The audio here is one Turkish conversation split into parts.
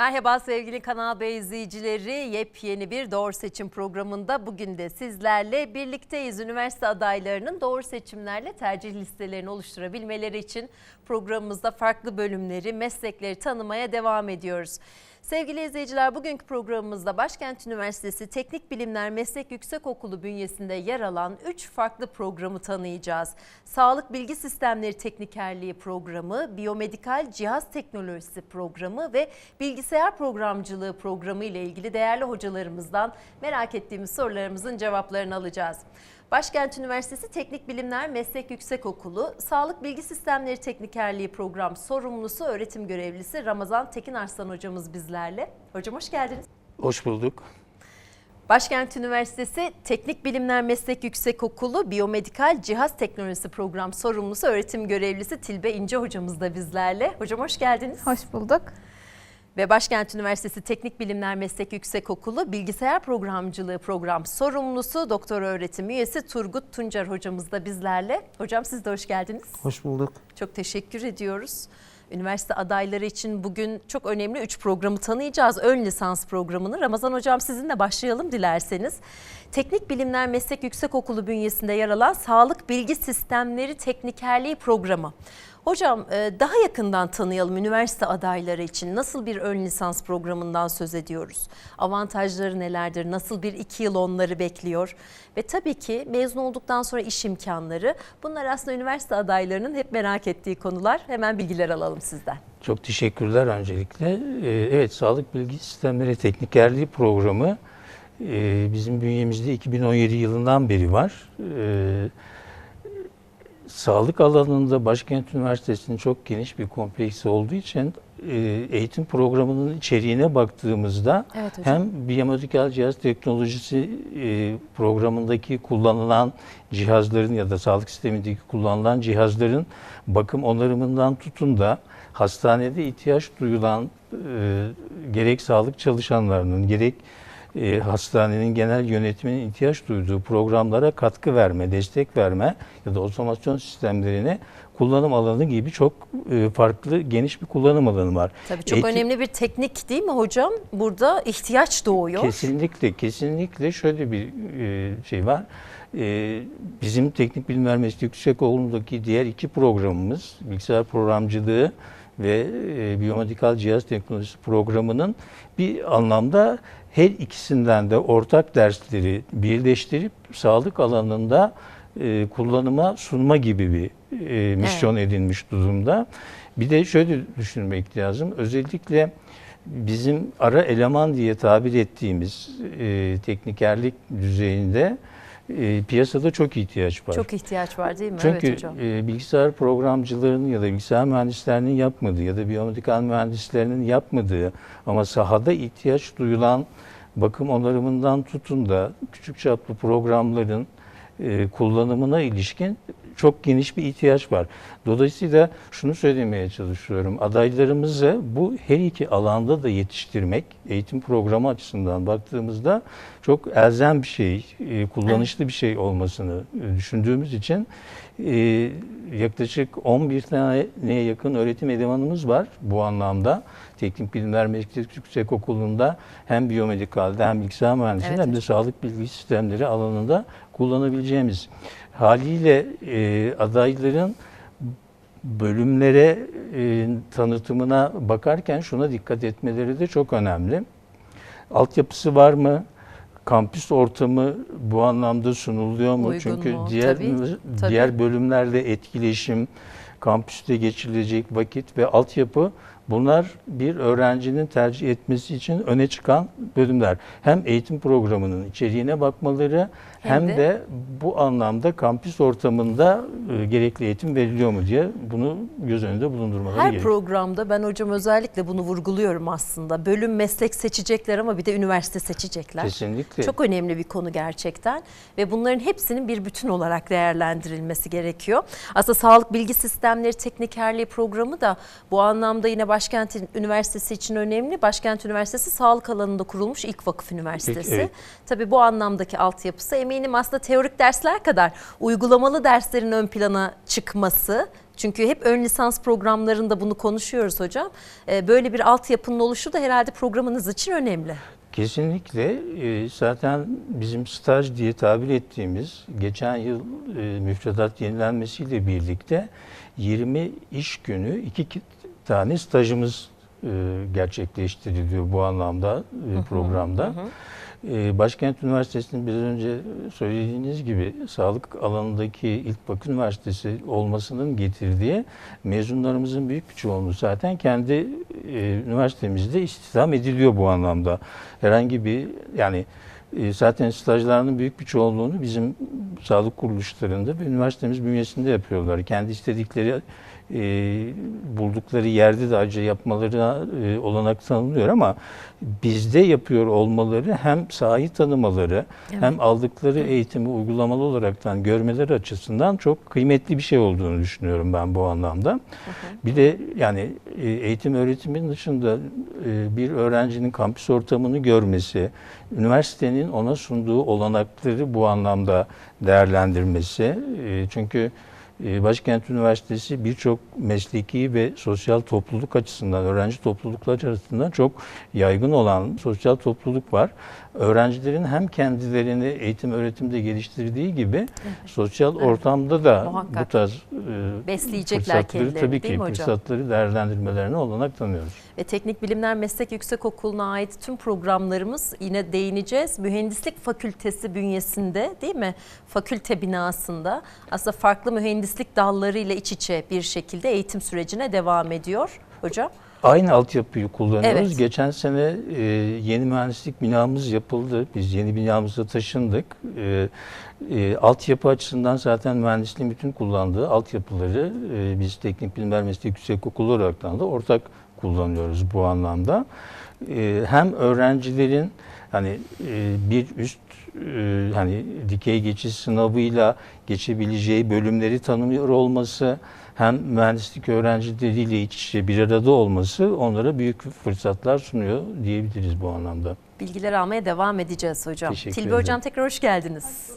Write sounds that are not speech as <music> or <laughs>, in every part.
Merhaba sevgili Kanal B izleyicileri. Yepyeni bir doğru seçim programında bugün de sizlerle birlikteyiz. Üniversite adaylarının doğru seçimlerle tercih listelerini oluşturabilmeleri için programımızda farklı bölümleri, meslekleri tanımaya devam ediyoruz. Sevgili izleyiciler bugünkü programımızda Başkent Üniversitesi Teknik Bilimler Meslek Yüksekokulu bünyesinde yer alan 3 farklı programı tanıyacağız. Sağlık Bilgi Sistemleri Teknikerliği programı, Biyomedikal Cihaz Teknolojisi programı ve Bilgisayar Programcılığı programı ile ilgili değerli hocalarımızdan merak ettiğimiz sorularımızın cevaplarını alacağız. Başkent Üniversitesi Teknik Bilimler Meslek Yüksekokulu Sağlık Bilgi Sistemleri Teknikerliği Program sorumlusu öğretim görevlisi Ramazan Tekin Arslan hocamız bizlerle. Hocam hoş geldiniz. Hoş bulduk. Başkent Üniversitesi Teknik Bilimler Meslek Yüksekokulu Biyomedikal Cihaz Teknolojisi Program sorumlusu öğretim görevlisi Tilbe İnce hocamız da bizlerle. Hocam hoş geldiniz. Hoş bulduk. Ve Başkent Üniversitesi Teknik Bilimler Meslek Yüksekokulu Bilgisayar Programcılığı Program sorumlusu doktor öğretim üyesi Turgut Tuncer hocamız da bizlerle. Hocam siz de hoş geldiniz. Hoş bulduk. Çok teşekkür ediyoruz. Üniversite adayları için bugün çok önemli 3 programı tanıyacağız. Ön lisans programını. Ramazan Hocam sizinle başlayalım dilerseniz. Teknik Bilimler Meslek Yüksekokulu bünyesinde yer alan Sağlık Bilgi Sistemleri Teknikerliği programı. Hocam daha yakından tanıyalım üniversite adayları için nasıl bir ön lisans programından söz ediyoruz? Avantajları nelerdir? Nasıl bir iki yıl onları bekliyor? Ve tabii ki mezun olduktan sonra iş imkanları. Bunlar aslında üniversite adaylarının hep merak ettiği konular. Hemen bilgiler alalım sizden. Çok teşekkürler öncelikle. Ee, Evet, Sağlık Bilgi Sistemleri Teknikerliği programı e, bizim bünyemizde 2017 yılından beri var. Ee, Sağlık alanında Başkent Üniversitesi'nin çok geniş bir kompleksi olduğu için e, eğitim programının içeriğine baktığımızda Evet hocam. hem biyomedikal cihaz teknolojisi e, programındaki kullanılan cihazların ya da sağlık sistemindeki kullanılan cihazların bakım onarımından tutun da hastanede ihtiyaç duyulan e, gerek sağlık çalışanlarının gerek e, hastanenin genel yönetiminin ihtiyaç duyduğu programlara katkı verme, destek verme ya da otomasyon sistemlerine kullanım alanı gibi çok e, farklı geniş bir kullanım alanı var. Tabii çok Eğitim- önemli bir teknik değil mi hocam? Burada ihtiyaç doğuyor. Kesinlikle, kesinlikle şöyle bir e, şey var. E, Bizim Teknik Bilimler Meslek Yüksekokulu'ndaki diğer iki programımız, bilgisayar programcılığı ve e, biyomedikal cihaz teknolojisi programının bir anlamda her ikisinden de ortak dersleri birleştirip sağlık alanında e, kullanıma sunma gibi bir e, misyon edinmiş durumda. Bir de şöyle düşünmek lazım. Özellikle bizim ara eleman diye tabir ettiğimiz e, teknikerlik düzeyinde e, piyasada çok ihtiyaç var. Çok ihtiyaç var değil mi? Çünkü evet hocam. e, bilgisayar programcılarının ya da bilgisayar mühendislerinin yapmadığı ya da biyomedikal mühendislerinin yapmadığı ama sahada ihtiyaç duyulan bakım onarımından tutun da küçük çaplı programların e, kullanımına ilişkin çok geniş bir ihtiyaç var. Dolayısıyla şunu söylemeye çalışıyorum. Adaylarımızı bu her iki alanda da yetiştirmek eğitim programı açısından baktığımızda çok elzem bir şey, e, kullanışlı bir şey olmasını e, düşündüğümüz için e, yaklaşık 11 taneye yakın öğretim elemanımız var bu anlamda. Teknik Bilimler Meslek Yüksekokulu'nda hem biyomedikalde hem bilgisayar mühendisliğinde Evet hem de sağlık bilgi sistemleri alanında kullanabileceğimiz. Haliyle e, adayların bölümlere e, tanıtımına bakarken şuna dikkat etmeleri de çok önemli. Altyapısı var mı? Kampüs ortamı bu anlamda sunuluyor mu? Uygun Çünkü mu? diğer Tabii, tabii. diğer bölümlerle etkileşim, kampüste geçirilecek vakit ve altyapı bunlar bir öğrencinin tercih etmesi için öne çıkan bölümler. Hem eğitim programının içeriğine bakmaları Hem hem, de- de, bu anlamda kampüs ortamında e, gerekli eğitim veriliyor mu diye bunu göz önünde bulundurmaları Her gerekiyor. programda ben hocam özellikle bunu vurguluyorum aslında. Bölüm meslek seçecekler ama bir de üniversite seçecekler. Kesinlikle. Çok önemli bir konu gerçekten ve bunların hepsinin bir bütün olarak değerlendirilmesi gerekiyor. Aslında Sağlık Bilgi Sistemleri Teknikerliği programı da bu anlamda yine Başkent Üniversitesi için önemli. Başkent Üniversitesi sağlık alanında kurulmuş ilk vakıf üniversitesi. evet. Tabii bu anlamdaki altyapısı eminim aslında teorik dersler kadar uygulamalı derslerin ön plana çıkması Çünkü hep ön lisans programlarında bunu konuşuyoruz hocam. E, böyle bir altyapının oluşu da herhalde programınız için önemli. Kesinlikle e, zaten bizim staj diye tabir ettiğimiz geçen yıl e, müfredat yenilenmesiyle birlikte 20 iş günü iki ki- tane stajımız e, gerçekleştiriliyor bu anlamda e, programda. E, Başkent Üniversitesi'nin biraz önce söylediğiniz gibi sağlık alanındaki ilk vakıf üniversitesi olmasının getirdiği mezunlarımızın büyük bir çoğunluğu zaten kendi e, üniversitemizde istihdam ediliyor bu anlamda. Herhangi bir yani e, zaten stajlarının büyük bir çoğunluğunu bizim sağlık kuruluşlarında ve üniversitemiz bünyesinde yapıyorlar. Kendi istedikleri e, buldukları yerde de ayrıca yapmalarına e, olanak tanınıyor ama bizde yapıyor olmaları hem sahayı tanımaları hem aldıkları eğitimi uygulamalı olaraktan görmeleri açısından çok kıymetli bir şey olduğunu düşünüyorum ben bu anlamda. Bir de yani e, eğitim öğretimin dışında e, bir öğrencinin kampüs ortamını görmesi, üniversitenin ona sunduğu olanakları bu anlamda değerlendirmesi. E, Çünkü Başkent Üniversitesi birçok mesleki ve sosyal topluluk açısından, öğrenci toplulukları açısından çok yaygın olan sosyal topluluk var. Öğrencilerin hem kendilerini eğitim öğretimde geliştirdiği gibi sosyal ortamda da Muhakkak. bu tarz e, Besleyecekler fırsatları tabii ki fırsatları değerlendirmelerine olanak tanıyoruz. Ve Teknik Bilimler Meslek Yüksekokulu'na ait tüm programlarımız yine değineceğiz. Mühendislik Fakültesi bünyesinde değil mi? Fakülte binasında aslında farklı mühendislik dallarıyla iç içe bir şekilde eğitim sürecine devam ediyor hocam. Aynı altyapıyı kullanıyoruz. Evet. Geçen sene e, yeni mühendislik binamız yapıldı. Biz yeni binamıza taşındık. E, e, altyapı açısından zaten mühendisliğin bütün kullandığı altyapıları e, biz Teknik Bilimler Meslek Yüksekokulu olaraktan da ortak kullanıyoruz bu anlamda. E, hem öğrencilerin hani e, bir üst e, hani dikey geçiş sınavıyla geçebileceği bölümleri tanımıyor olması hem mühendislik öğrencileriyle iç içe bir arada olması onlara büyük fırsatlar sunuyor diyebiliriz bu anlamda. Bilgiler almaya devam edeceğiz hocam. Teşekkür Tilbe ederim. hocam tekrar hoş geldiniz.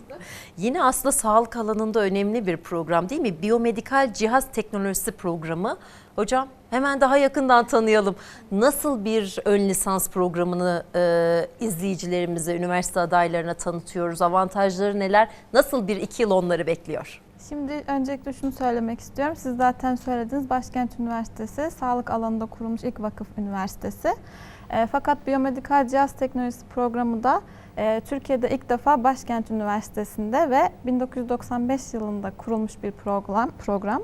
Yine aslında sağlık alanında önemli bir program değil mi? Biyomedikal cihaz teknolojisi programı. Hocam hemen daha yakından tanıyalım. Nasıl bir ön lisans programını e, izleyicilerimize, üniversite adaylarına tanıtıyoruz? Avantajları neler? Nasıl bir iki yıl onları bekliyor? Şimdi öncelikle şunu söylemek istiyorum. Siz zaten söylediniz Başkent Üniversitesi sağlık alanında kurulmuş ilk vakıf üniversitesi. E, fakat biyomedikal cihaz teknolojisi programı da e, Türkiye'de ilk defa Başkent Üniversitesi'nde ve 1995 yılında kurulmuş bir program program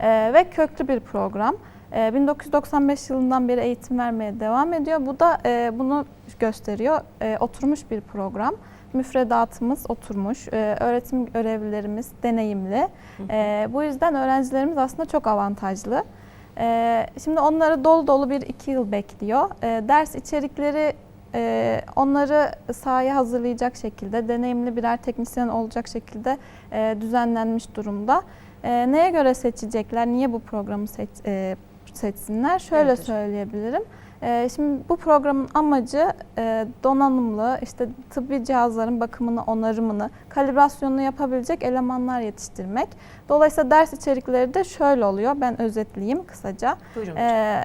E, ve köklü bir program. E, 1995 yılından beri eğitim vermeye devam ediyor. Bu da e, bunu gösteriyor. E, oturmuş bir program müfredatımız oturmuş, e, öğretim görevlilerimiz deneyimli. E, bu yüzden öğrencilerimiz aslında çok avantajlı. E, şimdi onları dolu dolu bir iki yıl bekliyor. E, ders içerikleri e, onları sahaya hazırlayacak şekilde, deneyimli birer teknisyen olacak şekilde e, düzenlenmiş durumda. E, neye göre seçecekler, niye bu programı seç, e, seçsinler? Şöyle Evet söyleyebilirim. Ee, Şimdi bu programın amacı e, donanımlı, işte tıbbi cihazların bakımını, onarımını, kalibrasyonunu yapabilecek elemanlar yetiştirmek. Dolayısıyla ders içerikleri de şöyle oluyor. Ben özetleyeyim kısaca. Buyurun hocam. Ee,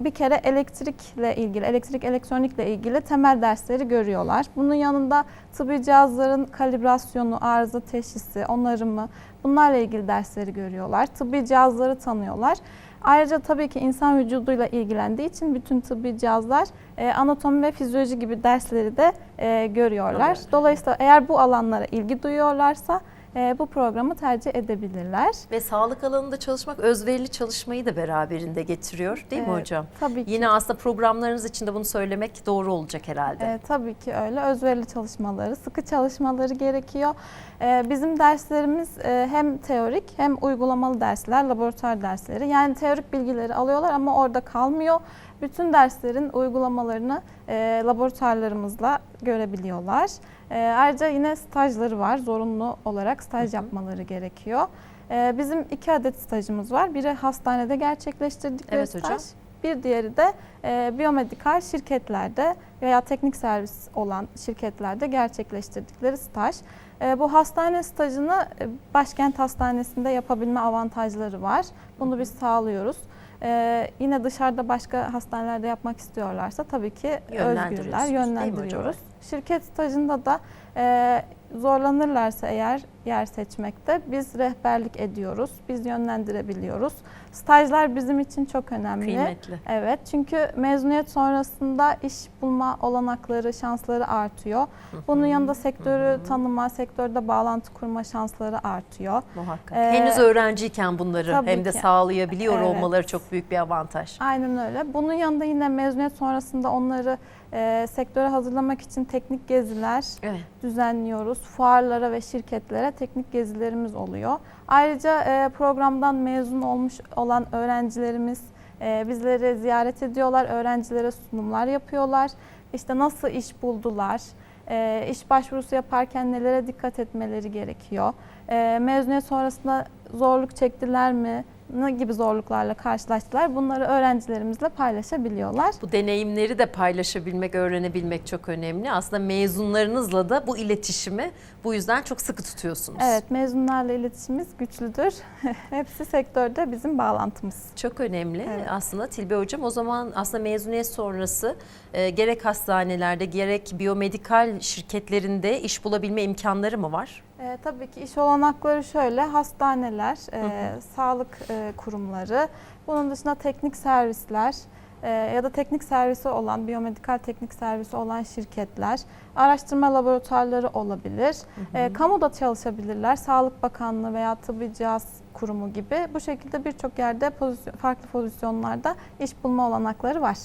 bir kere elektrikle ilgili, elektrik elektronikle ilgili temel dersleri görüyorlar. Bunun yanında tıbbi cihazların kalibrasyonu, arıza teşhisi, onarımı bunlarla ilgili dersleri görüyorlar. Tıbbi cihazları tanıyorlar. Ayrıca tabii ki insan vücuduyla ilgilendiği için bütün tıbbi cihazlar e, anatomi ve fizyoloji gibi dersleri de e, görüyorlar. Evet. Dolayısıyla eğer bu alanlara ilgi duyuyorlarsa bu programı tercih edebilirler. Ve sağlık alanında çalışmak özverili çalışmayı da beraberinde getiriyor değil mi Evet, hocam? Tabii ki. Yine aslında programlarınız içinde bunu söylemek doğru olacak herhalde. E, tabii ki öyle. Özverili çalışmaları, sıkı çalışmaları gerekiyor. E, bizim derslerimiz e, hem teorik hem uygulamalı dersler, laboratuvar dersleri. Yani teorik bilgileri alıyorlar ama orada kalmıyor. Bütün derslerin uygulamalarını e, laboratuvarlarımızla görebiliyorlar. E, ayrıca yine stajları var. Zorunlu olarak staj yapmaları gerekiyor. E, bizim iki adet stajımız var. Biri hastanede gerçekleştirdikleri Evet staj. hocam. Bir diğeri de e, biyomedikal şirketlerde veya teknik servis olan şirketlerde gerçekleştirdikleri staj. E, bu hastane stajını e, başkent hastanesinde yapabilme avantajları var. Bunu biz sağlıyoruz. E, yine dışarıda başka hastanelerde yapmak istiyorlarsa tabii ki Yönlendiriyorsunuz, özgürler, yönlendiriyoruz. Şirket stajında da e, zorlanırlarsa eğer yer seçmekte biz rehberlik ediyoruz, biz yönlendirebiliyoruz. Stajlar bizim için çok önemli. Kıymetli. Evet çünkü mezuniyet sonrasında iş bulma olanakları, şansları artıyor. Bunun yanında sektörü tanıma, sektörde bağlantı kurma şansları artıyor. Muhakkak. Ee, Henüz öğrenciyken bunları hem de ki. sağlayabiliyor Evet. olmaları çok büyük bir avantaj. Aynen öyle. Bunun yanında yine mezuniyet sonrasında onları e, sektöre hazırlamak için teknik geziler Evet. Düzenliyoruz. Fuarlara ve şirketlere teknik gezilerimiz oluyor. Ayrıca e, programdan mezun olmuş olan öğrencilerimiz e, bizleri ziyaret ediyorlar. Öğrencilere sunumlar yapıyorlar. İşte nasıl iş buldular, e, iş başvurusu yaparken nelere dikkat etmeleri gerekiyor. E, mezuniyet sonrasında zorluk çektiler mi, ne gibi zorluklarla karşılaştılar bunları öğrencilerimizle paylaşabiliyorlar. Bu deneyimleri de paylaşabilmek, öğrenebilmek çok önemli. Aslında mezunlarınızla da bu iletişimi bu yüzden çok sıkı tutuyorsunuz. Evet, mezunlarla iletişimimiz güçlüdür. <laughs> Hepsi sektörde bizim bağlantımız. Çok önemli Evet. aslında Tilbe Hocam. O zaman aslında mezuniyet sonrası e, gerek hastanelerde gerek biyomedikal şirketlerinde iş bulabilme imkanları mı var? Ee, tabii ki iş olanakları şöyle, hastaneler, e, sağlık e, kurumları, bunun dışında teknik servisler e, ya da teknik servisi olan, biyomedikal teknik servisi olan şirketler, araştırma laboratuvarları olabilir. E, kamuda çalışabilirler, Sağlık Bakanlığı veya Tıbbi Cihaz Kurumu gibi. Bu şekilde birçok yerde pozisyon, farklı pozisyonlarda iş bulma olanakları var.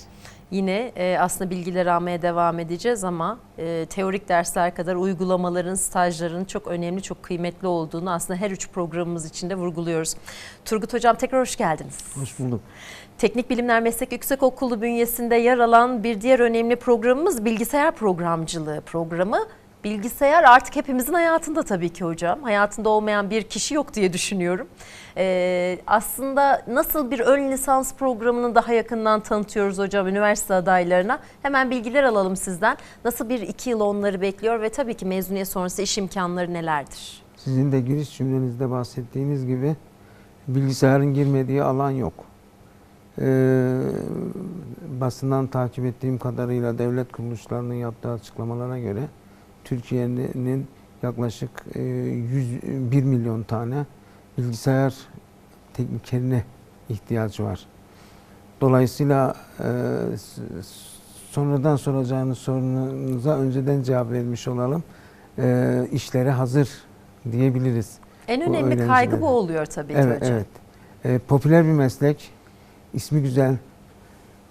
Yine e, aslında bilgileri almaya devam edeceğiz ama e, teorik dersler kadar uygulamaların, stajların çok önemli, çok kıymetli olduğunu aslında her üç programımız içinde vurguluyoruz. Turgut Hocam tekrar hoş geldiniz. Hoş bulduk. Teknik Bilimler Meslek Yüksekokulu bünyesinde yer alan bir diğer önemli programımız bilgisayar programcılığı programı. Bilgisayar artık hepimizin hayatında tabii ki hocam. Hayatında olmayan bir kişi yok diye düşünüyorum. Ee, aslında nasıl bir ön lisans programını daha yakından tanıtıyoruz hocam üniversite adaylarına? Hemen bilgiler alalım sizden. Nasıl bir iki yıl onları bekliyor ve tabii ki mezuniyet sonrası iş imkanları nelerdir? Sizin de giriş cümlenizde bahsettiğiniz gibi bilgisayarın girmediği alan yok. Ee, basından takip ettiğim kadarıyla devlet kuruluşlarının yaptığı açıklamalara göre Türkiye'nin yaklaşık e, 101 milyon tane bilgisayar teknikerine ihtiyacı var. Dolayısıyla e, sonradan soracağınız sorunuza önceden cevap vermiş olalım. E, işleri hazır diyebiliriz. En önemli kaygı bu oluyor tabii ki Evet, hocam. evet. E, popüler bir meslek, ismi güzel.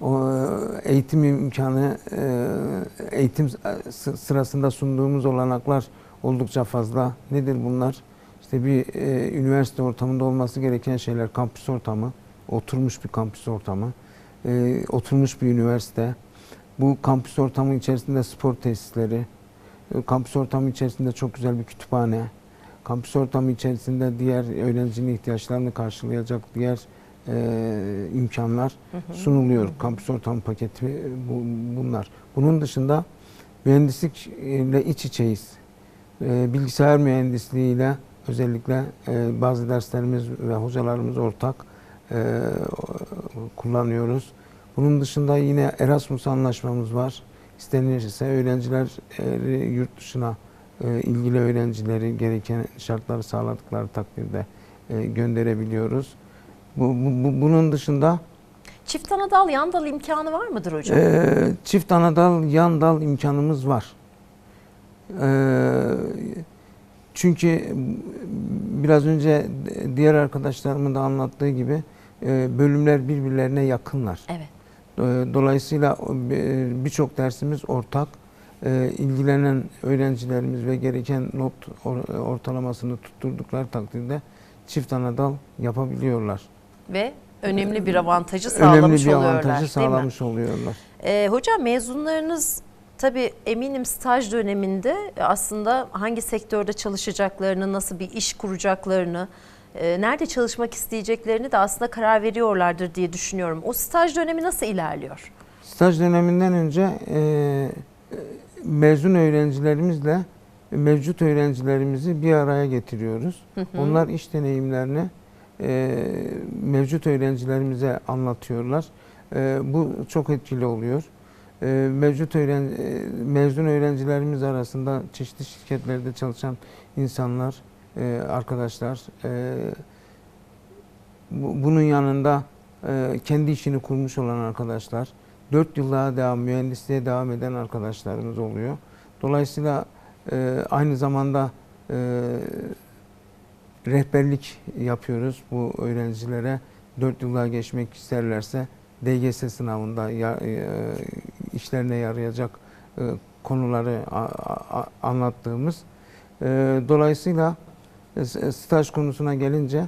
O e, eğitim imkanı, e, eğitim sırasında sunduğumuz olanaklar oldukça fazla. Nedir bunlar? İşte bir e, üniversite ortamında olması gereken şeyler, kampüs ortamı, oturmuş bir kampüs ortamı, e, oturmuş bir üniversite. Bu kampüs ortamı içerisinde spor tesisleri, e, kampüs ortamı içerisinde çok güzel bir kütüphane, kampüs ortamı içerisinde diğer öğrencinin ihtiyaçlarını karşılayacak diğer e, imkanlar sunuluyor. Kampüs ortamı paketi e, bu, bunlar. Bunun dışında mühendislikle iç içeyiz. E, bilgisayar mühendisliğiyle özellikle e, bazı derslerimiz ve hocalarımız ortak e, kullanıyoruz. Bunun dışında yine Erasmus anlaşmamız var. İstenirse öğrenciler e, yurt dışına e, ilgili öğrencileri gereken şartları sağladıkları takdirde e, gönderebiliyoruz. Bu, bu- bu- bunun dışında Çift ana dal, yan dal imkanı var mıdır hocam? e, çift anadal, yan dal imkanımız var. E, çünkü biraz önce diğer arkadaşlarımın da anlattığı gibi e, bölümler birbirlerine yakınlar. Evet. E, Dolayısıyla birçok dersimiz ortak. İlgilenen öğrencilerimiz ve gereken not or- ortalamasını tutturdukları takdirde çift anadal yapabiliyorlar. Ve önemli bir avantajı sağlamış Önemli bir oluyorlar. avantajı sağlamış oluyorlar. Ee, hocam mezunlarınız tabii eminim staj döneminde aslında hangi sektörde çalışacaklarını, nasıl bir iş kuracaklarını e, nerede çalışmak isteyeceklerini de aslında karar veriyorlardır diye düşünüyorum. O staj dönemi nasıl ilerliyor? Staj döneminden önce e, e, mezun öğrencilerimizle mevcut öğrencilerimizi bir araya getiriyoruz. Onlar iş deneyimlerini e, mevcut öğrencilerimize anlatıyorlar. E, bu çok etkili oluyor. E, mevcut öğren e, mezun öğrencilerimiz arasında çeşitli şirketlerde çalışan insanlar, e, arkadaşlar, e, bu- bunun yanında e, kendi işini kurmuş olan arkadaşlar, 4 yıl daha devam, mühendisliğe devam eden arkadaşlarımız oluyor. Dolayısıyla e, aynı zamanda e, rehberlik yapıyoruz bu öğrencilere. 4 yıl daha geçmek isterlerse DGS sınavında ya, e, işlerine yarayacak e, konuları a- a- anlattığımız. E, dolayısıyla e, s- staj konusuna gelince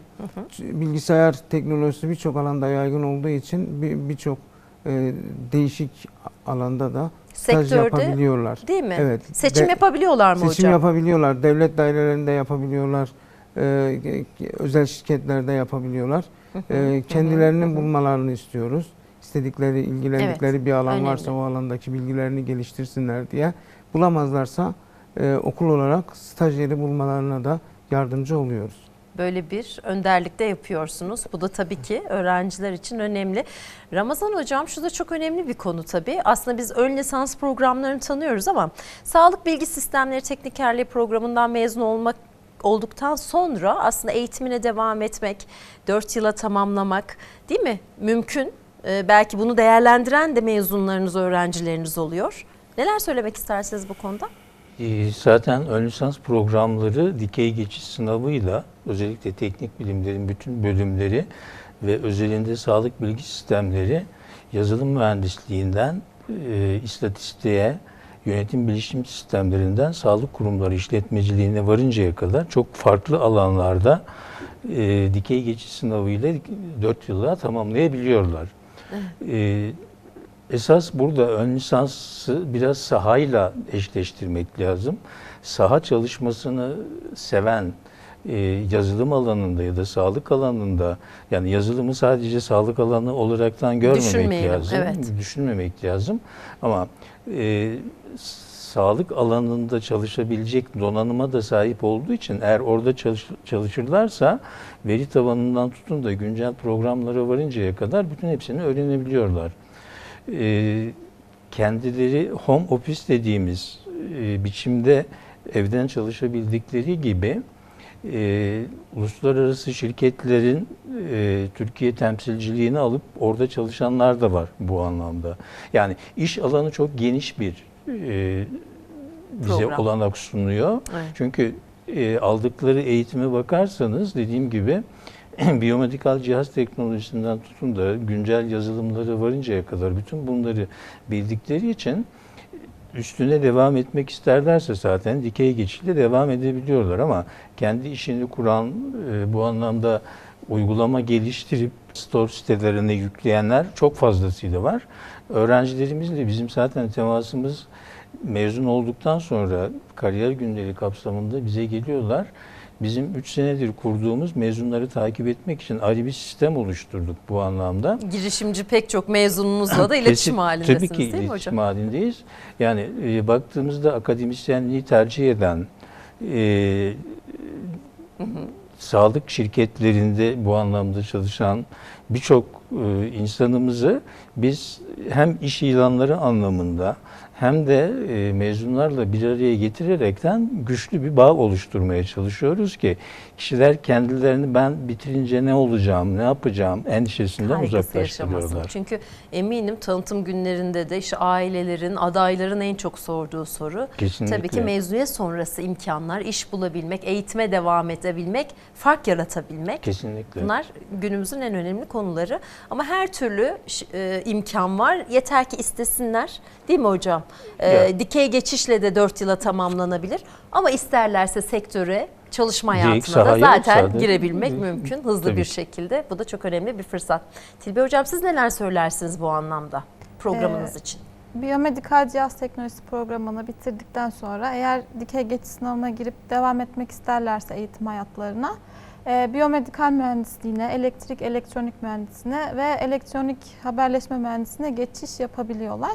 bilgisayar teknolojisi birçok alanda yaygın olduğu için bir- birçok e, değişik alanda da staj Sektörde yapabiliyorlar. değil mi? Evet. Seçim De- yapabiliyorlar mı Seçim hocam? yapabiliyorlar. Devlet dairelerinde yapabiliyorlar. E, özel şirketlerde yapabiliyorlar. E, kendilerinin bulmalarını istiyoruz. İstedikleri, ilgilendikleri bir alan önemli. varsa o alandaki bilgilerini geliştirsinler diye. Bulamazlarsa e, okul olarak staj yeri bulmalarına da yardımcı oluyoruz. Böyle bir önderlikte yapıyorsunuz. Bu da tabii ki öğrenciler için önemli. Ramazan hocam şu da çok önemli bir konu tabii. Aslında biz ön lisans programlarını tanıyoruz ama Sağlık Bilgi Sistemleri Teknikerliği programından mezun olmak olduktan sonra aslında eğitimine devam etmek, 4 yıla tamamlamak değil mi? Mümkün. Ee, belki bunu değerlendiren de mezunlarınız, öğrencileriniz oluyor. Neler söylemek istersiniz bu konuda? Ee, Zaten ön lisans programları dikey geçiş sınavıyla özellikle teknik bilimlerin bütün bölümleri ve özelinde sağlık bilgi sistemleri yazılım mühendisliğinden e, istatistiğe, yönetim bilişim sistemlerinden sağlık kurumları işletmeciliğine varıncaya kadar çok farklı alanlarda e, dikey geçiş sınavıyla 4 yıla tamamlayabiliyorlar. E, Esas burada ön lisansı biraz sahayla eşleştirmek lazım. Saha çalışmasını seven e, yazılım alanında ya da sağlık alanında yani yazılımı sadece sağlık alanı olaraktan görmemek lazım. evet. Düşünmemek lazım. Ama e, sağlık alanında çalışabilecek donanıma da sahip olduğu için eğer orada çalış- çalışırlarsa veri tabanından tutun da güncel programlara varıncaya kadar bütün hepsini öğrenebiliyorlar e, kendileri home office dediğimiz e, biçimde evden çalışabildikleri gibi e, uluslararası şirketlerin e, Türkiye temsilciliğini alıp orada çalışanlar da var bu anlamda. Yani iş alanı çok geniş bir e, bize Program. olanak sunuyor. Evet. Çünkü e, aldıkları eğitime bakarsanız dediğim gibi <clears throat> biyomedikal cihaz teknolojisinden tutun da güncel yazılımları varıncaya kadar bütün bunları bildikleri için üstüne devam etmek isterlerse zaten dikey geçişle devam edebiliyorlar ama kendi işini kuran e, bu anlamda uygulama geliştirip store sitelerine yükleyenler çok fazlasıyla var. Öğrencilerimizle bizim zaten temasımız mezun olduktan sonra kariyer günleri kapsamında bize geliyorlar. Bizim 3 senedir kurduğumuz mezunları takip etmek için ayrı bir sistem oluşturduk bu anlamda. Girişimci pek çok mezununuzla da iletişim Kesin- halindesiniz Tabii ki değil mi iletişim hocam? halindeyiz. Yani e, baktığımızda akademisyenliği tercih eden e, sağlık şirketlerinde bu anlamda çalışan birçok e, insanımızı biz hem iş ilanları anlamında hem de e, mezunlarla bir araya getirerekten güçlü bir bağ oluşturmaya çalışıyoruz ki kişiler kendilerini ben bitirince ne olacağım, ne yapacağım endişesinden Kaygısı uzaklaştırıyorlar. yaşamasın. Çünkü eminim tanıtım günlerinde de işte ailelerin, adayların en çok sorduğu soru Kesinlikle. tabii ki mezuniyet sonrası imkanlar, iş bulabilmek, eğitime devam edebilmek, fark yaratabilmek. Kesinlikle. Bunlar günümüzün en önemli konuları. Ama her türlü e, imkan var. Yeter ki istesinler. Değil mi hocam? E, dikey geçişle de 4 yıla tamamlanabilir. Ama isterlerse sektöre, çalışma hayatına da zaten müsaade- girebilmek mümkün hızlı tabii bir ki. şekilde. Bu da çok önemli bir fırsat. Tilbe hocam siz neler söylersiniz bu anlamda programınız Ee, için? Biyomedikal cihaz teknolojisi programını bitirdikten sonra eğer dikey geçiş sınavına girip devam etmek isterlerse eğitim hayatlarına e, biyomedikal mühendisliğine, elektrik elektronik mühendisliğine ve elektronik haberleşme mühendisliğine geçiş yapabiliyorlar.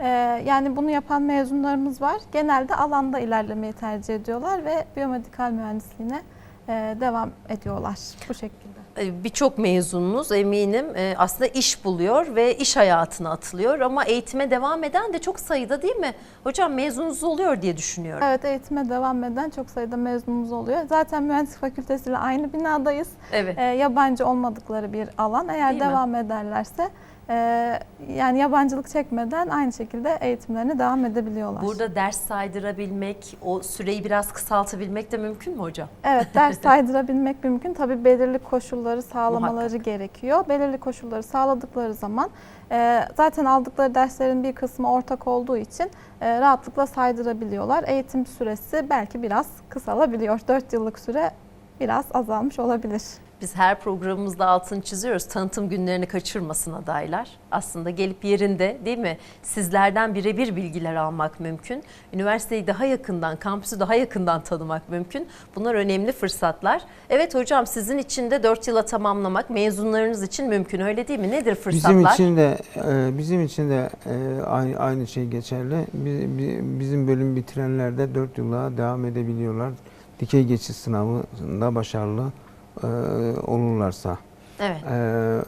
E, yani bunu yapan mezunlarımız var. Genelde alanda ilerlemeyi tercih ediyorlar ve biyomedikal mühendisliğine e, devam ediyorlar bu şekilde. E, Birçok mezununuz eminim e, aslında iş buluyor ve iş hayatına atılıyor ama eğitime devam eden de çok sayıda değil mi? Hocam mezununuz oluyor diye düşünüyorum. Evet eğitime devam eden çok sayıda mezunumuz oluyor. Zaten mühendislik fakültesiyle aynı binadayız. Evet. E, yabancı olmadıkları bir alan. Eğer Değil mi? devam ederlerse e, yani yabancılık çekmeden aynı şekilde eğitimlerine devam edebiliyorlar. Burada ders saydırabilmek, o süreyi biraz kısaltabilmek de mümkün mü hocam? Evet <laughs> ders saydırabilmek mümkün. Tabii belirli koşulları sağlamaları gerekiyor. Belirli koşulları sağladıkları zaman e, zaten aldıkları derslerin bir kısmı ortak olduğu için e, rahatlıkla saydırabiliyorlar. Eğitim süresi belki biraz kısalabiliyor. <laughs> 4 yıllık süre biraz azalmış olabilir. Biz her programımızda altını çiziyoruz. Tanıtım günlerini kaçırmasın adaylar. Aslında gelip yerinde değil mi? Sizlerden birebir bilgiler almak mümkün. Üniversiteyi daha yakından, kampüsü daha yakından tanımak mümkün. Bunlar önemli fırsatlar. Evet hocam sizin için de 4 yıla tamamlamak mezunlarınız için mümkün öyle değil mi? Nedir fırsatlar? Bizim için de e, bizim için de e, aynı aynı şey geçerli. Bi- bi- Bizim bölüm bitirenler de 4 yıla devam edebiliyorlar. Dikey geçiş sınavında başarılı e, olurlarsa. Evet. Ee,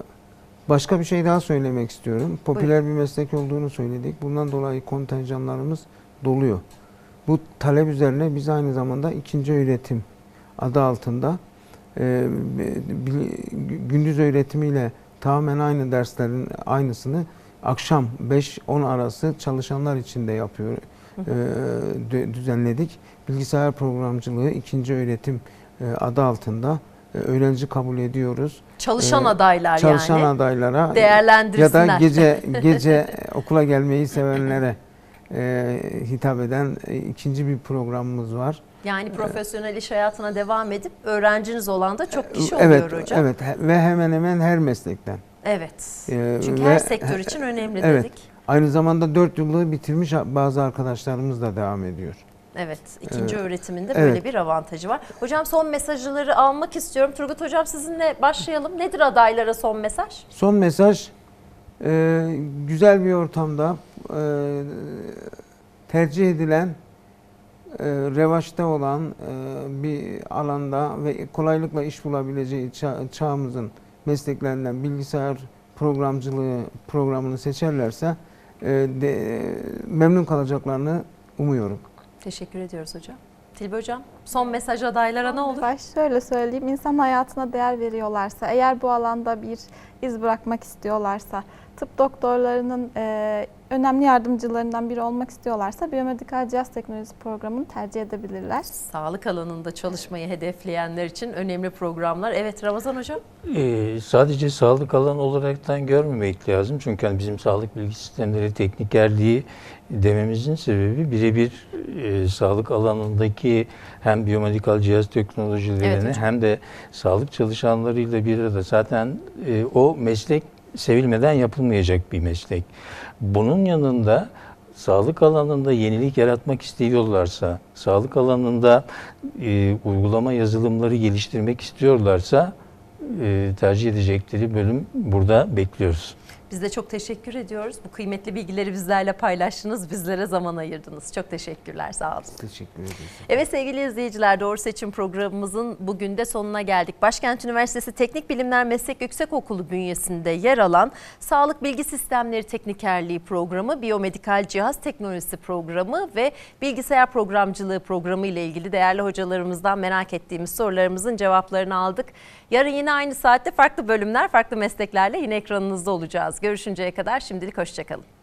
başka bir şey daha söylemek istiyorum. Popüler bir meslek olduğunu söyledik. Bundan dolayı kontenjanlarımız doluyor. Bu talep üzerine biz aynı zamanda ikinci öğretim adı altında e, gündüz öğretimiyle tamamen aynı derslerin aynısını akşam 5-10 arası çalışanlar için de yapıyor, e, dü- düzenledik. Bilgisayar programcılığı ikinci öğretim e, adı altında e, öğrenci kabul ediyoruz. Çalışan Ee, adaylar Çalışan yani. adaylara ya Değerlendirsinler. da gece <laughs> gece okula gelmeyi sevenlere e, hitap eden e, ikinci bir programımız var. Yani profesyonel iş hayatına devam edip öğrenciniz olan da çok kişi evet, oluyor hocam. evet ve hemen hemen her meslekten. Evet. Ee, Çünkü ve- her sektör için önemli evet. dedik. Aynı zamanda 4 yıllığı bitirmiş bazı arkadaşlarımız da devam ediyor. Evet, ikinci Evet. öğretiminde Evet. böyle bir avantajı var. Hocam son mesajları almak istiyorum. Turgut Hocam sizinle başlayalım. Nedir adaylara son mesaj? Son mesaj e, güzel bir ortamda e, tercih edilen e, revaçta olan e, bir alanda ve kolaylıkla iş bulabileceği ça- çağımızın mesleklerinden bilgisayar programcılığı programını seçerlerse de, memnun kalacaklarını umuyorum. Teşekkür ediyoruz hocam. Tilbe Hocam son mesaj adaylara ne olur? Baş şöyle söyleyeyim, insan hayatına değer veriyorlarsa, eğer bu alanda bir iz bırakmak istiyorlarsa, tıp doktorlarının e, önemli yardımcılarından biri olmak istiyorlarsa biyomedikal cihaz teknolojisi programını tercih edebilirler. Sağlık alanında çalışmayı hedefleyenler için önemli programlar. Evet Ramazan Hocam. Ee, sadece sağlık alanı olaraktan görmemek lazım. Çünkü hani bizim sağlık bilgi sistemleri teknikerliği dememizin sebebi birebir e, sağlık alanındaki hem biyomedikal cihaz teknolojilerini Evet hocam. hem de sağlık çalışanlarıyla bir arada zaten e, o meslek sevilmeden yapılmayacak bir meslek. Bunun yanında sağlık alanında yenilik yaratmak istiyorlarsa, sağlık alanında e, uygulama yazılımları geliştirmek istiyorlarsa e, tercih edecekleri bölüm burada bekliyoruz. Biz de çok teşekkür ediyoruz. Bu kıymetli bilgileri bizlerle paylaştınız. Bizlere zaman ayırdınız. Çok teşekkürler. Sağ olun. Teşekkür ederim. Evet sevgili izleyiciler Doğru Seçim programımızın bugün de sonuna geldik. Başkent Üniversitesi Teknik Bilimler Meslek Yüksekokulu bünyesinde yer alan Sağlık Bilgi Sistemleri Teknikerliği programı, Biyomedikal Cihaz Teknolojisi programı ve Bilgisayar Programcılığı programı ile ilgili değerli hocalarımızdan merak ettiğimiz sorularımızın cevaplarını aldık. Yarın yine aynı saatte farklı bölümler, farklı mesleklerle yine ekranınızda olacağız. Görüşünceye kadar şimdilik hoşçakalın.